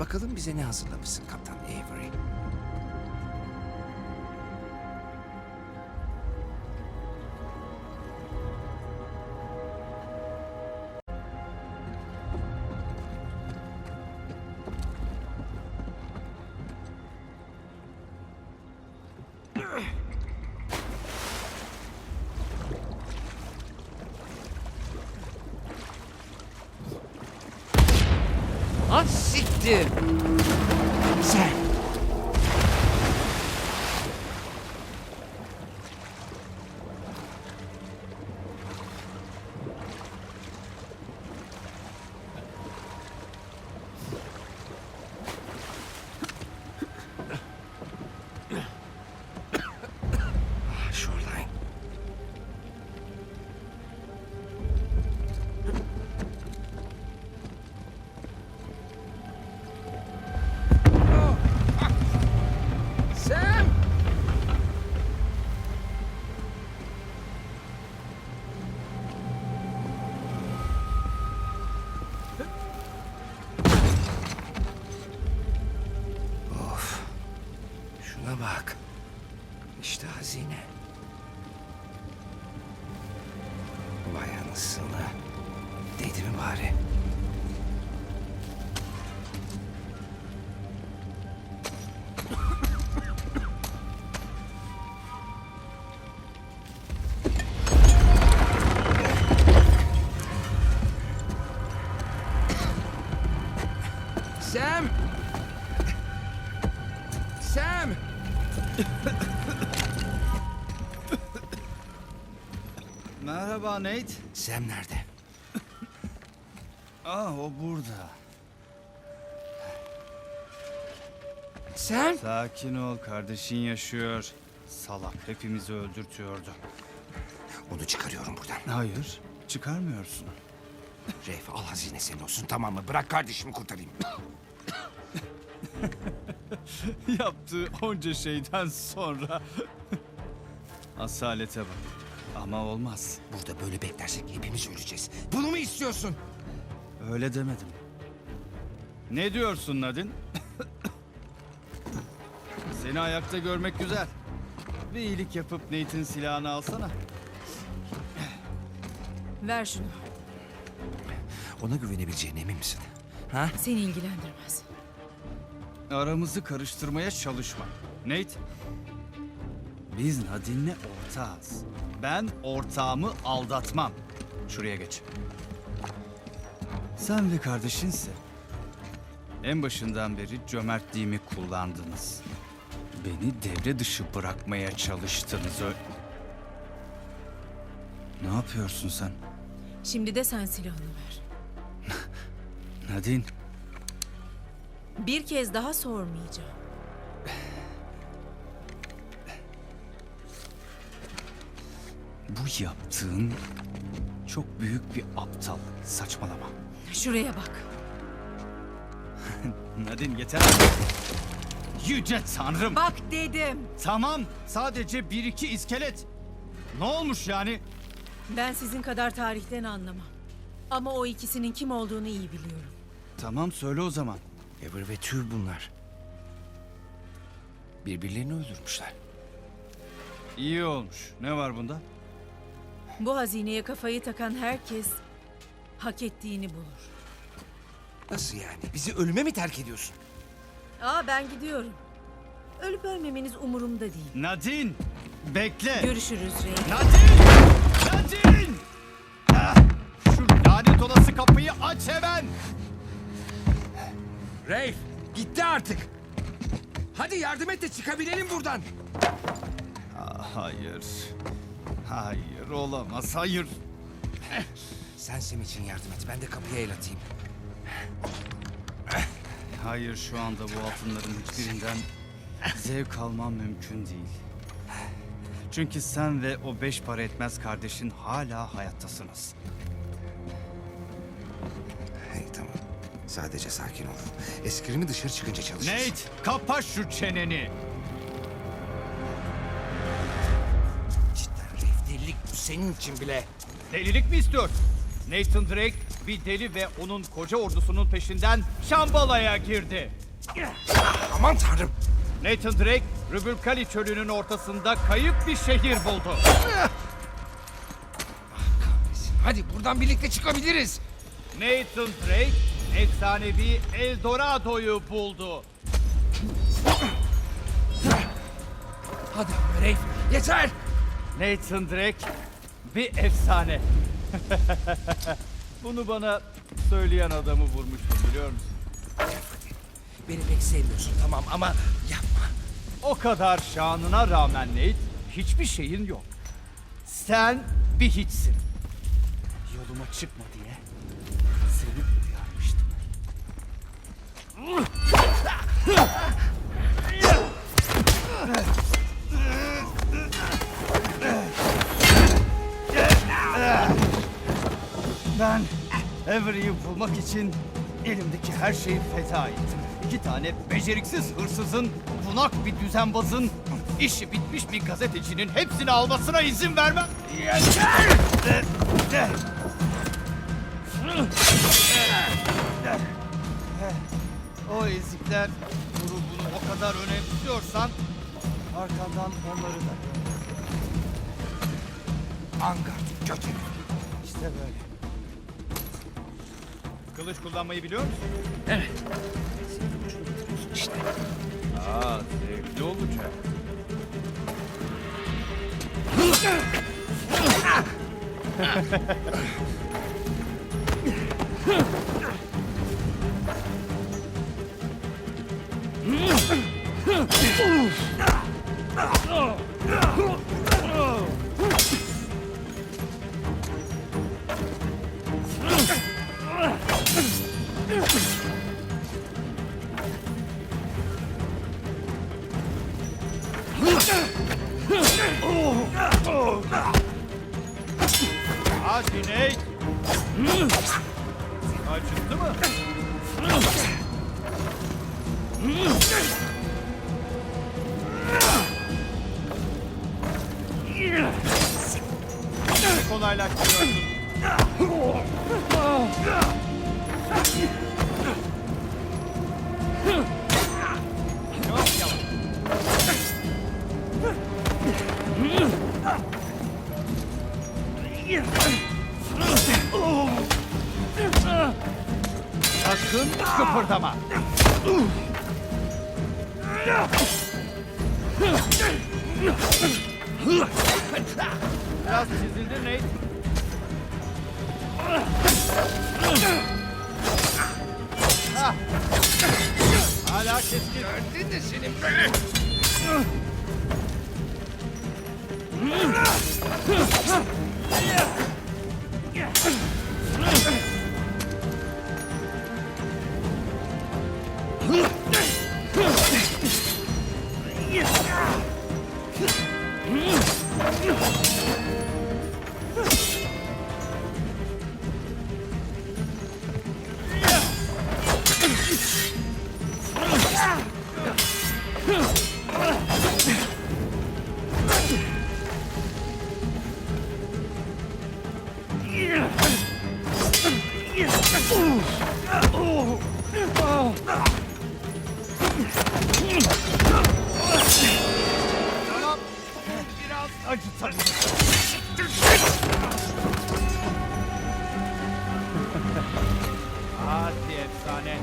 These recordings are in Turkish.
Bakalım bize ne hazırlamışsın Kaptan Avery. Merhaba Nate. Sam nerede? Ah o burada. Sam? Sakin ol kardeşin yaşıyor. Salak hepimizi öldürtüyordu. Onu çıkarıyorum buradan. Hayır çıkarmıyorsun. Reif al hazine senin olsun tamam mı? Bırak kardeşimi kurtarayım. Yaptığı onca şeyden sonra. Asalete bak. Ama olmaz. Burada böyle beklersek hepimiz öleceğiz. Bunu mu istiyorsun? Öyle demedim. Ne diyorsun Nadin? Seni ayakta görmek güzel. Bir iyilik yapıp Nate'in silahını alsana. Ver şunu. Ona güvenebileceğine emin misin? Ha? Seni ilgilendirmez. Aramızı karıştırmaya çalışma. Nate. Biz Nadine'le ortağız. Ben ortağımı aldatmam. Şuraya geç. Sen ve kardeşinse en başından beri cömertliğimi kullandınız. Beni devre dışı bırakmaya çalıştınız. Ö- ne yapıyorsun sen? Şimdi de sen silahını ver. Nadine, Bir kez daha sormayacağım. Bu yaptığın çok büyük bir aptal. Saçmalama. Şuraya bak. Nadine yeter. Yüce Tanrım. Bak dedim. Tamam. Sadece bir iki iskelet. Ne olmuş yani? Ben sizin kadar tarihten anlamam. Ama o ikisinin kim olduğunu iyi biliyorum. Tamam söyle o zaman. Ever ve Tüv bunlar. Birbirlerini öldürmüşler. İyi olmuş. Ne var bunda? Bu hazineye kafayı takan herkes hak ettiğini bulur. Nasıl yani? Bizi ölüme mi terk ediyorsun? Aa ben gidiyorum. Ölüp ölmemeniz umurumda değil. Nadine! Bekle. Görüşürüz Rey. Nadine! Nadine! Ah, Şu lanet olası kapıyı aç hemen. Reif gitti artık. Hadi yardım et de çıkabilelim buradan. Ah, Hayır. Hayır olamaz. Hayır. Sen Sam için yardım et. Ben de kapıya el atayım. Hayır şu anda bu altınların hiçbirinden zevk almam mümkün değil. Çünkü sen ve o beş para etmez kardeşin hala hayattasınız. Hey tamam. Sadece sakin ol. Eskrimi dışarı çıkınca çalışırız. Nate kapa şu çeneni. Senin için bile. Delilik mi istiyor? Nathan Drake bir deli ve onun koca ordusunun peşinden Şambala'ya girdi. Aman tanrım. Nathan Drake, Rübülkali çölünün ortasında kayıp bir şehir buldu. Hadi buradan birlikte çıkabiliriz. Nathan Drake, efsanevi Eldorado'yu buldu. Hadi Rafe yeter. Nathan Drake, bir efsane. Bunu bana söyleyen adamı vurmuştum biliyor musun? Beni pek sevmiyorsun tamam ama yapma. O kadar şanına rağmen Nate, hiçbir şeyin yok. Sen bir hiçsin. Yoluma çıkma diye seni uyarmıştım. Ben Avery'i bulmak için elimdeki her şeyi feda ettim. İki tane beceriksiz hırsızın, bunak bir düzenbazın, işi bitmiş bir gazetecinin hepsini almasına izin vermem. O ezikler grubunu o kadar önemsiyorsan arkandan onları da. Angard kötü. İşte böyle. Kılıç kullanmayı biliyor musun? İşte. Aa, zevkli olacak. Hadi Nate. Acıttı mı? Kolaylaştırıyorsun. Kıpırdama. Biraz çizildi Nate. Ah. Hala keskin. Gördün de senin böyle. Tamam. Biraz acıtabilir. Hadi efsane.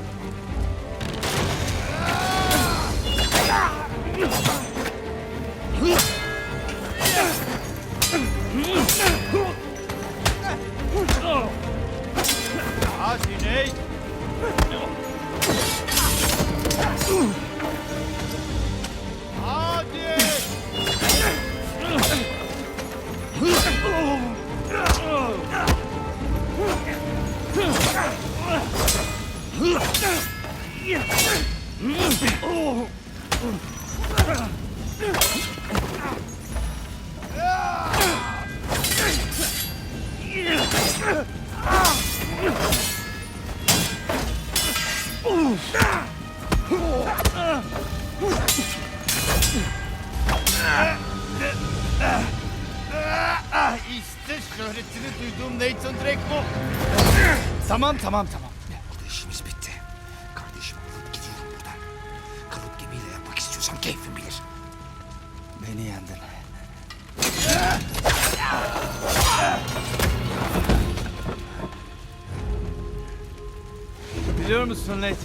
Biliyor musun Nate?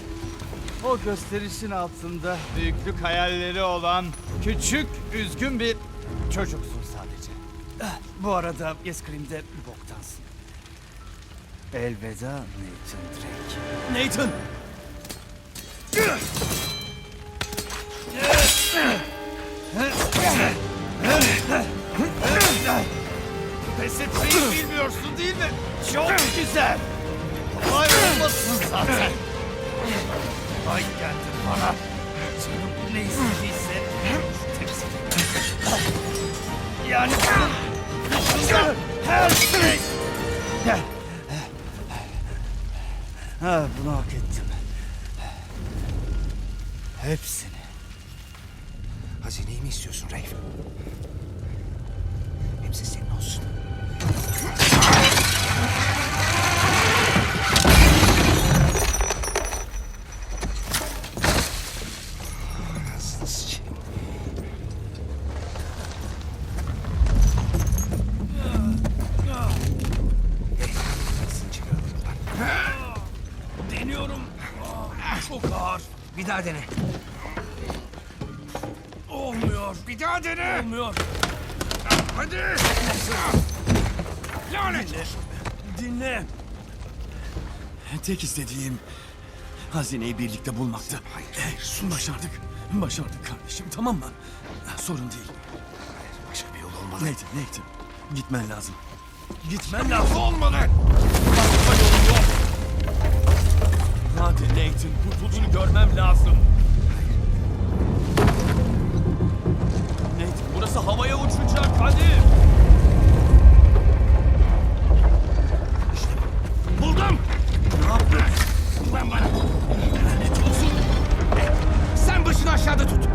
O gösterişin altında büyüklük hayalleri olan küçük, üzgün bir çocuksun sadece. Bu arada Eskrim'de boktansın. Elveda Nathan Drake. Nathan! Pes etmeyi bilmiyorsun değil mi? Çok güzel. Kolay olmasın zaten. Ay geldin bana. Canım ne istediyse temsil Yani bunun dışında her şey. Ha, bunu hak ettim. Hepsini. Hazineyi mi istiyorsun Rafe? Hepsi senin olsun. Olmuyor. Hadi. Lanet Dinle. Dinle. Tek istediğim hazineyi birlikte bulmaktı. Hayır, hayır, sus. Başardık. Başardık kardeşim tamam mı? Sorun değil. Başka bir yol olmalı. Nathan, Nathan. Gitmen lazım. Gitmen lazım. Olmalı. Başka yolun yok. Hadi Nathan, kurtulduğunu görmem lazım. Burası havaya uçacak. Hadi. Buldum. Ne yaptın? Güven bana. Lanet olsun. Sen başını aşağıda tut.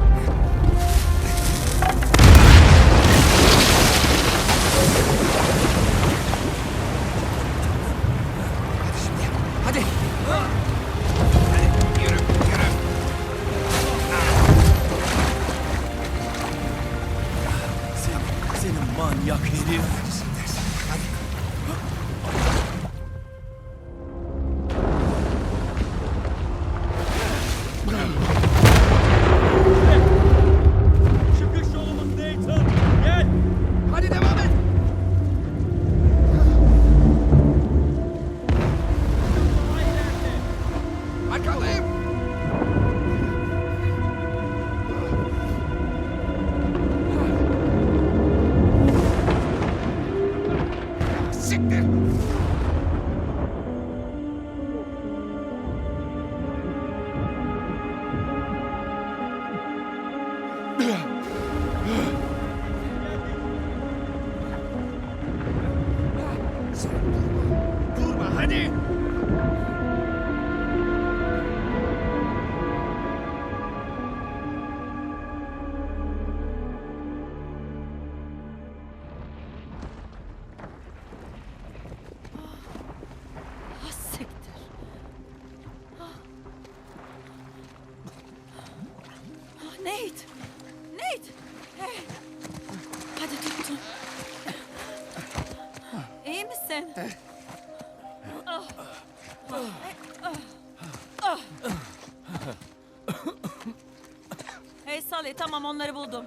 Hey Sally tamam onları buldum.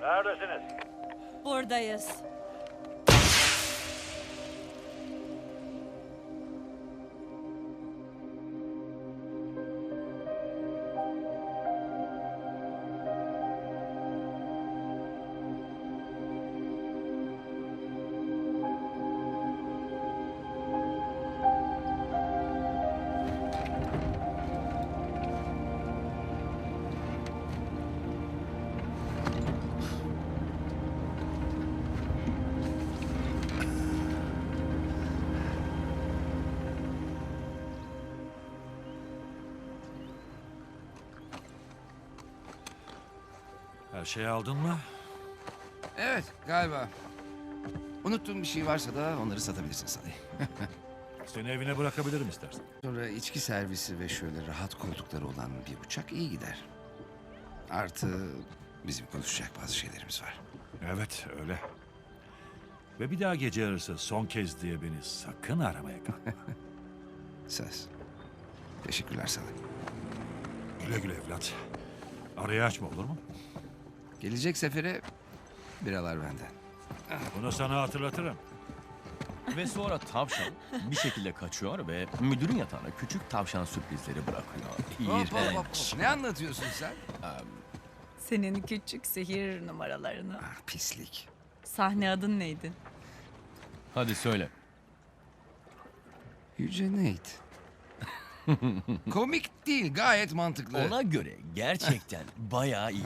Neredesiniz? Buradayız. Her şeyi aldın mı? Evet galiba. Unuttuğum bir şey varsa da onları satabilirsin Salih. Seni evine bırakabilirim istersen. Sonra içki servisi ve şöyle rahat koltukları olan bir uçak iyi gider. Artı bizim konuşacak bazı şeylerimiz var. Evet öyle. Ve bir daha gece yarısı son kez diye beni sakın aramaya kalkma. Söz. Teşekkürler sana. güle güle evlat. Arayı açma olur mu? Gelecek sefere biralar benden. Bunu sana hatırlatırım. Ve sonra tavşan bir şekilde kaçıyor ve müdürün yatağına küçük tavşan sürprizleri bırakıyor. Hop, hop, hop, İğrenç. hop. Ne anlatıyorsun sen? Senin küçük sihir numaralarını. Ah pislik. Sahne adın neydi? Hadi söyle. Yüce Nate. Komik değil gayet mantıklı. Ona göre gerçekten bayağı iyi.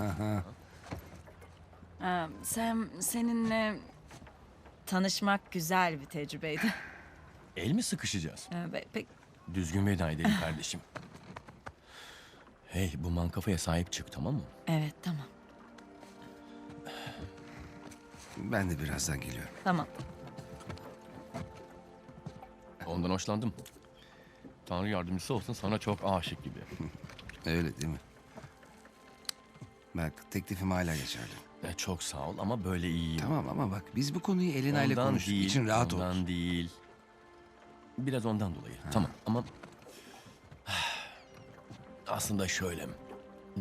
Ee, Sam, seninle tanışmak güzel bir tecrübeydi. El mi sıkışacağız? Ee, pek Düzgün veda edelim kardeşim. Hey bu mankafaya sahip çık tamam mı? evet tamam. Ben de birazdan geliyorum. Tamam. Ondan hoşlandım. Tanrı yardımcısı olsun sana çok aşık gibi. Öyle değil mi? Bak teklifim hala geçerli. E, çok sağ ol ama böyle iyiyim. Tamam ama bak biz bu konuyu Elena ile Ondan konuştuk. değil, İçin rahat ondan olsun. değil. Biraz ondan dolayı. Tamam ama... Aslında şöyle.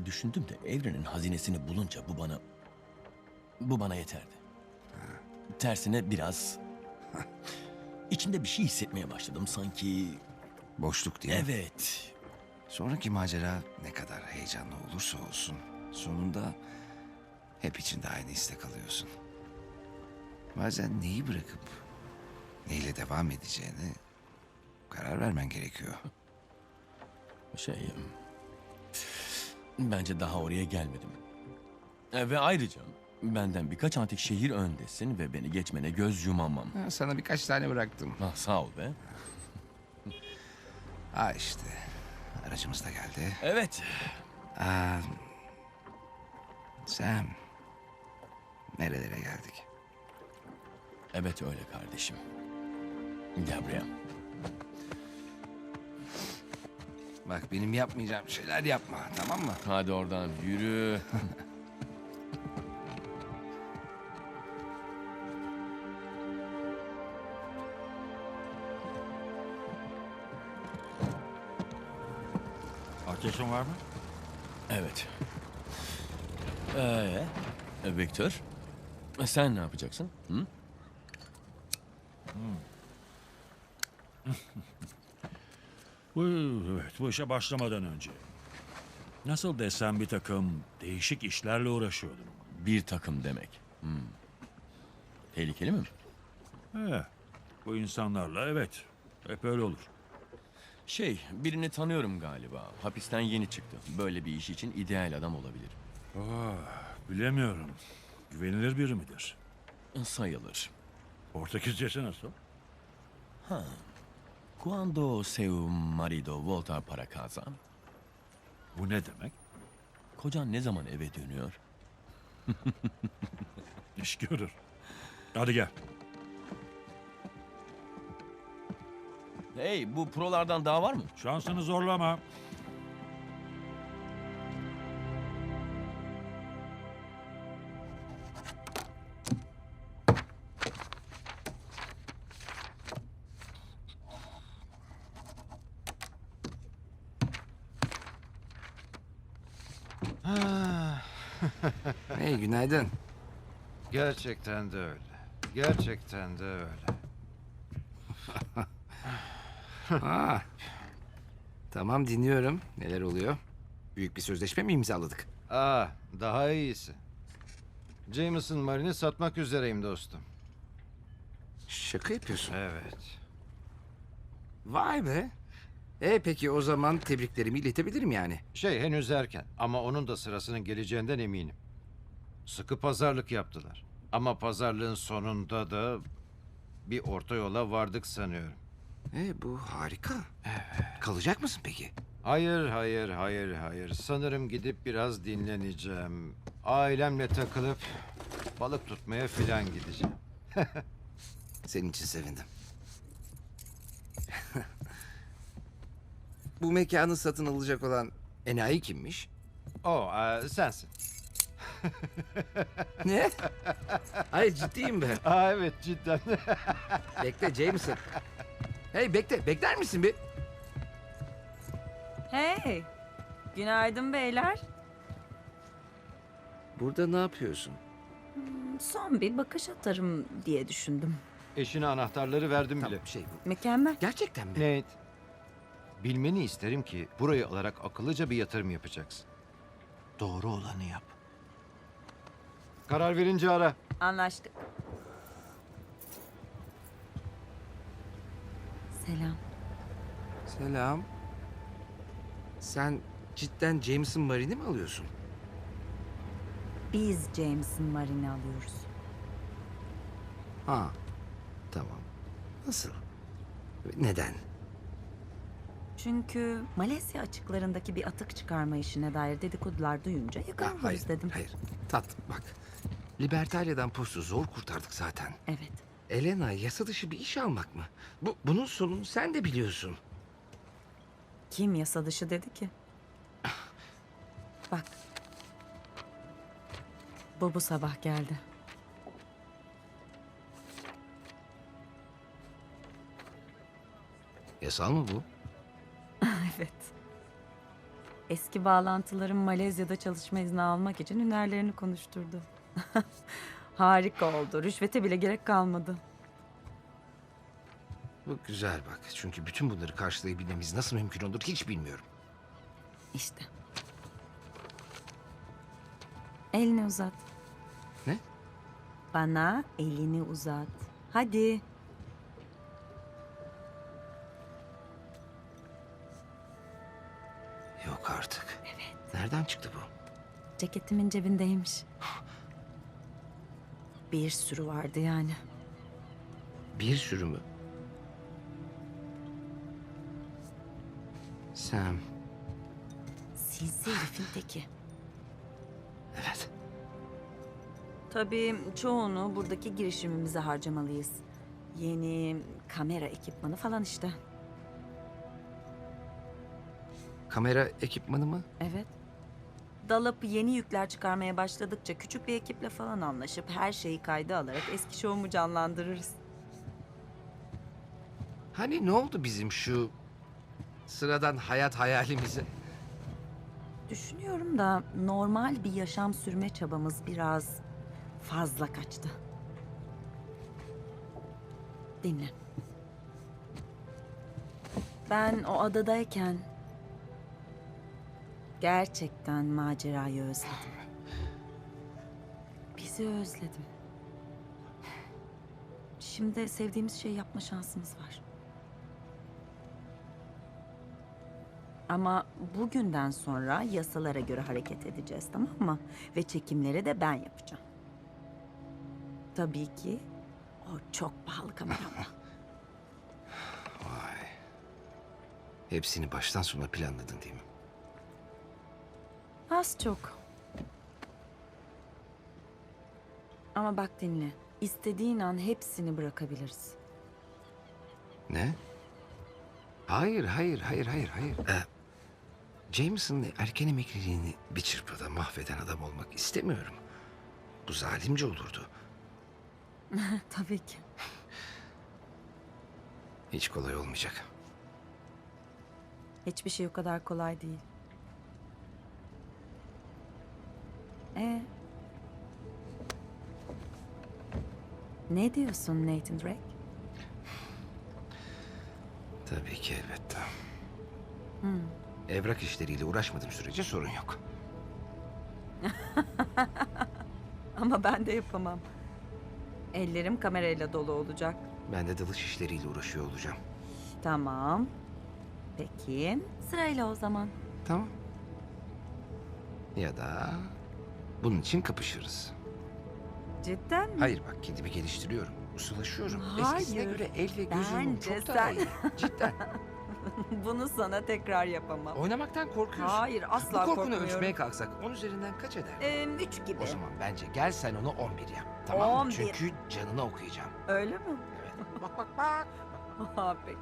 Düşündüm de evrenin hazinesini bulunca bu bana... Bu bana yeterdi. Tersine biraz... İçimde bir şey hissetmeye başladım sanki... Boşluk diye. Evet. Sonraki macera ne kadar heyecanlı olursa olsun sonunda hep içinde aynı istek alıyorsun. Bazen neyi bırakıp neyle devam edeceğini karar vermen gerekiyor. Şey... Bence daha oraya gelmedim. E, ve ayrıca benden birkaç antik şehir öndesin ve beni geçmene göz yumamam. Ha, sana birkaç tane bıraktım. Ah, sağ ol be. Ha işte aracımız da geldi. Evet. Aa, Sam nerelere geldik? Evet öyle kardeşim. Gel buraya. Bak benim yapmayacağım şeyler yapma tamam mı? Hadi oradan yürü. Ateşin var mı? evet. Ee, Victor, sen ne yapacaksın? Hı? Bu, evet, bu işe başlamadan önce. Nasıl desem bir takım değişik işlerle uğraşıyordum. Bir takım demek. Hmm. Tehlikeli mi? He, bu insanlarla evet. Hep öyle olur. Şey, birini tanıyorum galiba. Hapisten yeni çıktı. Böyle bir iş için ideal adam olabilir. Bilemiyorum. Güvenilir biri midir? Sayılır. Portekizcesi nasıl? Cuando seu marido volta para casa? Bu ne demek? Kocan ne zaman eve dönüyor? İş görür. Hadi gel. Hey, bu prolardan daha var mı? Şansını zorlama. Günaydın. Gerçekten de öyle. Gerçekten de öyle. Ha. Tamam dinliyorum. Neler oluyor? Büyük bir sözleşme mi imzaladık? Aa, daha iyisi. Jameson Marine'i satmak üzereyim dostum. Şaka yapıyorsun. Evet. Vay be. E peki o zaman tebriklerimi iletebilirim yani. Şey henüz erken ama onun da sırasının geleceğinden eminim. Sıkı pazarlık yaptılar. Ama pazarlığın sonunda da bir orta yola vardık sanıyorum. E bu harika. Kalacak mısın peki? Hayır, hayır, hayır, hayır. Sanırım gidip biraz dinleneceğim. Ailemle takılıp balık tutmaya filan gideceğim. Senin için sevindim. Bu mekanı satın alacak olan enayi kimmiş? O e, sensin. Ne? Hayır ciddiyim ben. Aa, evet cidden. Bekle Jameson. Hey bekle, bekler misin bir? Hey. Günaydın beyler. Burada ne yapıyorsun? Son bir bakış atarım diye düşündüm. Eşine anahtarları verdim bile. Tamam şey bu. Mükemmel. Gerçekten mi? Nate, bilmeni isterim ki burayı alarak akıllıca bir yatırım yapacaksın. Doğru olanı yap. Karar verince ara. Anlaştık. Selam. Selam. Sen cidden Jameson Marine'i mi alıyorsun? Biz James'in Marini alıyoruz. Ha. Tamam. Nasıl? Neden? Çünkü Malezya açıklarındaki bir atık çıkarma işine dair dedikodular duyunca Ha, yakalanırız hayır, dedim. hayır. Tat, bak. Libertalia'dan postu zor kurtardık zaten. Evet. Elena yasa dışı bir iş almak mı? Bu, bunun sonunu sen de biliyorsun. Kim yasa dışı dedi ki? Bak. Bu bu sabah geldi. Yasal mı bu? Evet. Eski bağlantılarım Malezya'da çalışma izni almak için hünerlerini konuşturdu. Harika oldu. Rüşvete bile gerek kalmadı. Bu güzel bak. Çünkü bütün bunları karşılayabilmemiz nasıl mümkün olur hiç bilmiyorum. İşte. Elini uzat. Ne? Bana elini uzat. Hadi. Nereden çıktı bu? Ceketimin cebindeymiş. Bir sürü vardı yani. Bir sürü mü? Sam. Sinsi herifin teki. Evet. Tabii çoğunu buradaki girişimimize harcamalıyız. Yeni kamera ekipmanı falan işte. Kamera ekipmanı mı? Evet. Dalıp yeni yükler çıkarmaya başladıkça küçük bir ekiple falan anlaşıp her şeyi kayda alarak eski şovumu canlandırırız. Hani ne oldu bizim şu sıradan hayat hayalimize? Düşünüyorum da normal bir yaşam sürme çabamız biraz fazla kaçtı. Dinle. Ben o adadayken gerçekten macerayı özledim. Bizi özledim. Şimdi sevdiğimiz şeyi yapma şansımız var. Ama bugünden sonra yasalara göre hareket edeceğiz tamam mı? Ve çekimleri de ben yapacağım. Tabii ki o çok pahalı kameramla. Hepsini baştan sona planladın değil mi? Az çok. Ama bak dinle. İstediğin an hepsini bırakabiliriz. Ne? Hayır, hayır, hayır, hayır, hayır. Ee, Jameson'ın erken emekliliğini bir çırpıda mahveden adam olmak istemiyorum. Bu zalimce olurdu. Tabii ki. Hiç kolay olmayacak. Hiçbir şey o kadar kolay değil. Ee? Ne diyorsun Nathan Drake? Tabii ki elbette. Evrak işleriyle uğraşmadığım sürece sorun yok. Ama ben de yapamam. Ellerim kamerayla dolu olacak. Ben de dalış işleriyle uğraşıyor olacağım. Tamam. Peki sırayla o zaman. Tamam. Ya da bunun için kapışırız. Cidden mi? Hayır bak kendimi geliştiriyorum. Ustalaşıyorum. Hayır. Eskisine göre el ve gözüm Bence çok daha sen- iyi. Cidden. Bunu sana tekrar yapamam. Oynamaktan korkuyorsun. Hayır asla Bu korkunu korkmuyorum. ölçmeye kalksak 10 üzerinden kaç eder? Ee, üç gibi. O zaman bence gel sen onu 11 yap. Tamam mı? 11. Çünkü canını okuyacağım. Öyle mi? Evet. Bak bak bak. Ha, peki.